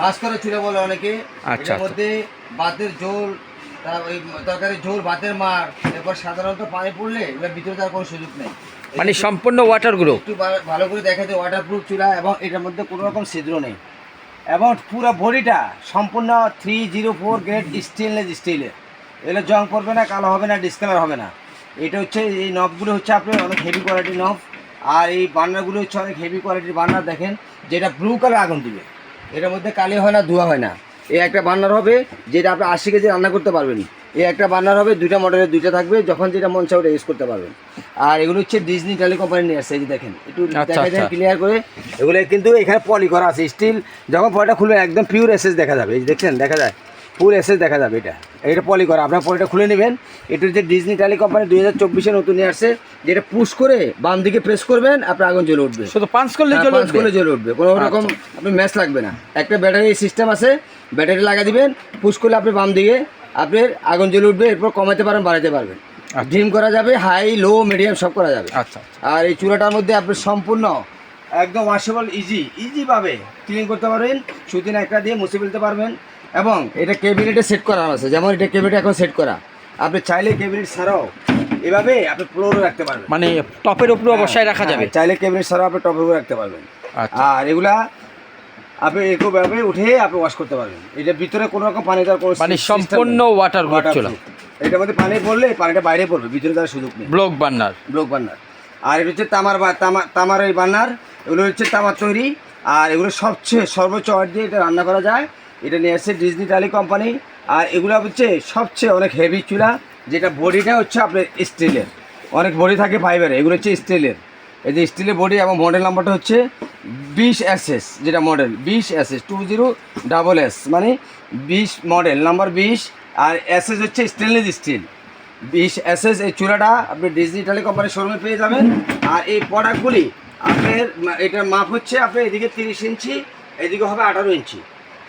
মাছ করে বলে অনেকে। আচ্ছা, মধ্যে ভাতের ঝোল ওই তরকারির ঝোল ভাতের মার এরপর সাধারণত পানি পড়লে এবার ভিতরে তার কোনো সুযোগ নেই। মানে সম্পূর্ণ ওয়াটার গ্রুপ একটু ভালো করে দেখা যায় ওয়াটারপ্রুফ চুলা এবং এটার মধ্যে কোনো রকম ছিদ্র নেই। এবং পুরো বডিটা সম্পূর্ণ three zero four grade stainless স্টিলের এগুলো জং পড়বে না কালো হবে না ডিসকালার হবে না। এটা হচ্ছে এই নবগুলো হচ্ছে আপনার অনেক হেভি কোয়ালিটির নব আর এই বার্নারগুলো হচ্ছে অনেক হেভি কোয়ালিটির বার্নার দেখেন যেটা ব্লু কালার আগুন দিবে। এটার মধ্যে কালি হয় না ধোয়া হয় না। এই একটা বার্নার হবে যেটা আপনি আশি কেজি রান্না করতে পারবেন। এই একটা বার্নার হবে দুইটা মডেলের দুইটা থাকবে যখন যেটা মন চায় ওটা ইউজ করতে পারবেন। আর এগুলো হচ্ছে ডিজনি টেলি কোম্পানি নিয়ে আসছে এই যে দেখেন একটু আচ্ছা, যায় আচ্ছা। ক্লিয়ার করে। এগুলো কিন্তু এখানে পলি করা আছে স্টিল যখন পলিটা খুলবে একদম পিওর এসেস দেখা যাবে এই দেখছেন দেখা যায়। পুর এসএস দেখা যাবে এটা। এটা পলি করা। আপনার পলিটা খুলে নেবেন। এটা হচ্ছে ডিজনি টেলি কোম্পানি দুই হাজার চব্বিশে নতুন আসছে যেটা পুশ করে বাম দিকে প্রেস করবেন আপনার আগুন জ্বলে উঠবে। শুধু পাঁচ করলে হ্যাঁ, পাঁচ করলে জ্বলে উঠবে। কোনো রকম আপনি ম্যাচ লাগবে না। একটা ব্যাটারি সিস্টেম আছে ব্যাটারি লাগা দিবেন। পুশ করলে আপনি বাম দিকে আপনার আগুন জ্বলে উঠবে এরপর কমাতে পারেন বাড়াতে পারবেন। ড্রিম করা যাবে হাই লো মিডিয়াম সব করা যাবে। আচ্ছা আর এই চূড়াটার মধ্যে আপনি সম্পূর্ণ একদম ওয়াশেবল ইজি ইজিভাবে ক্লিন করতে পারবেন। সুতিন একটা দিয়ে মুছে ফেলতে পারবেন। এবং এটা ক্যাবিনেটে সেট করা আছে। যেমন এটা ক্যাবিনেটে এখন সেট করা। আপনি চাইলে ক্যাবিনেট ছাড়াও এভাবে আপনি ফ্লোরও রাখতে পারবেন। মানে টপের উপরে অবশ্যই রাখা যাবে। হ্যাঁ, চাইলে ক্যাবিনেট ছাড়াও আপনি টপের উপরে রাখতে পারবেন। আচ্ছা। আর এগুলা আপনি এরকমভাবে উঠে আপনি ওয়াশ করতে পারবেন। এটা ভিতরে কোনো রকম পানি দেওয়ার কোনো মানে সম্পূর্ণ। ওয়াটার চলে। এটার মধ্যে পানি পড়লে পানিটা বাইরে পড়বে ভিতরে দেওয়ার সুযোগ নেই। ব্লক বার্নার ব্লক বার্নার আর এটা হচ্ছে তামার বা তামা তামার এই বার্নার এগুলো হচ্ছে তামার তৈরি। আর এগুলো সবচেয়ে সর্বোচ্চ অয়েল দিয়ে এটা রান্না করা যায়। এটা নিয়ে আসছে ডিজনি টালি কোম্পানি আর এগুলো হচ্ছে সবচেয়ে অনেক হেভি চুলা, যেটা বডিটা হচ্ছে আপনার স্টিলের অনেক বডি থাকে ফাইবারে এগুলো হচ্ছে স্টিলের এই যে স্টিলের বডি এবং মডেল নাম্বারটা হচ্ছে বিশ এস এস যেটা মডেল বিশ S S two zero double S মানে বিশ মডেল নাম্বার বিশ, আর এস এস হচ্ছে স্টেনলেস স্টিল বিশ এসএস এই চূড়াটা আপনি ডিজনি টেলি কোম্পানির শোরুমে পেয়ে যাবেন। আর এই প্রোডাক্টগুলি আপনার, এটার মাপ হচ্ছে আপনার এদিকে তিরিশ ইঞ্চি, এদিকে হবে আঠারো ইঞ্চি।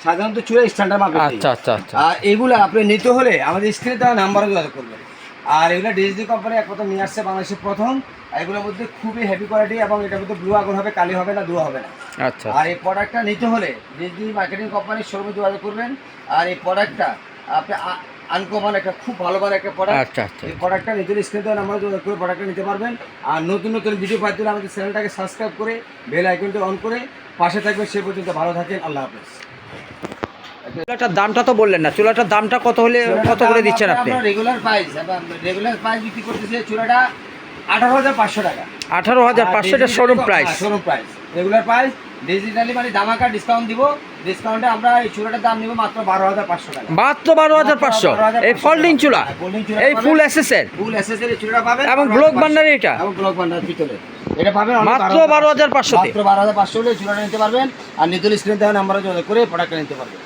সাধারণত চূড়া স্ট্যান্ডার্ড মাপ আচ্ছা আচ্ছা আচ্ছা। আর এগুলো আপনি নিতে হলে আমাদের স্ক্রিনে দেওয়া নাম্বারে যোগাযোগ করবেন। আর এগুলো ডিজনি কোম্পানি এক কথা নিয়ে আসছে বাংলাদেশের প্রথম। এগুলোর মধ্যে খুবই হেভি কোয়ালিটি এবং এটার মধ্যে ব্লু আগুন হবে কালি হবে না ধোয়া হবে না। আচ্ছা আর এই প্রোডাক্টটা নিতে হলে ডিজনি মার্কেটিং কোম্পানির শোরুমে যোগাযোগ করবেন। আর এই প্রোডাক্টটা আপনি আনকমন একটা খুব ভালো ভালো একটা প্রোডাক্ট আচ্ছা আচ্ছা। এই প্রোডাক্টটা নিজের স্ক্রিন থেকে আমরা যোগাযোগ করে প্রোডাক্টটা নিতে পারবেন। আর নতুন নতুন ভিডিও পাইতে হলে আমাদের চ্যানেলটাকে সাবস্ক্রাইব করে বেল আইকনটা অন করে পাশে থাকবে সে পর্যন্ত ভালো থাকেন। আল্লাহ হাফেজ। চুলাটার দামটা তো বললেন না চুলাটার দামটা কত হলে কত করে দিচ্ছেন আপনি? রেগুলার প্রাইস রেগুলার প্রাইস বিক্রি করতেছে চূড়াটা আঠারো হাজার পাঁচশো টাকা। আঠারো হাজার পাঁচশো এটা showroom price showroom price regular price digitally মানে দামাকা ডিসকাউন্ট দিব ডিসকাউন্টে আমরা এই চূড়াটার দাম নিব মাত্র বারো হাজার পাঁচশো টাকা। মাত্র বারো হাজার পাঁচশো? এই ফোল্ডিং চুলা? এই ফুল এসেসের ফুল এসএসএর চূড়া পাবেন এবং ব্লক বান্ডার এটা? এবং ব্লক বান্ডার ভিতরে। এটা পাবেন মাত্র বারো হাজার পাঁচশোতে মাত্র বারো হাজার পাঁচশো হলে চূড়াটা নিতে পারবেন। আর নিতুল স্ক্রিন দেওয়া নাম্বারে যোগাযোগ করে প্রোডাক্টটা নিতে পারবেন।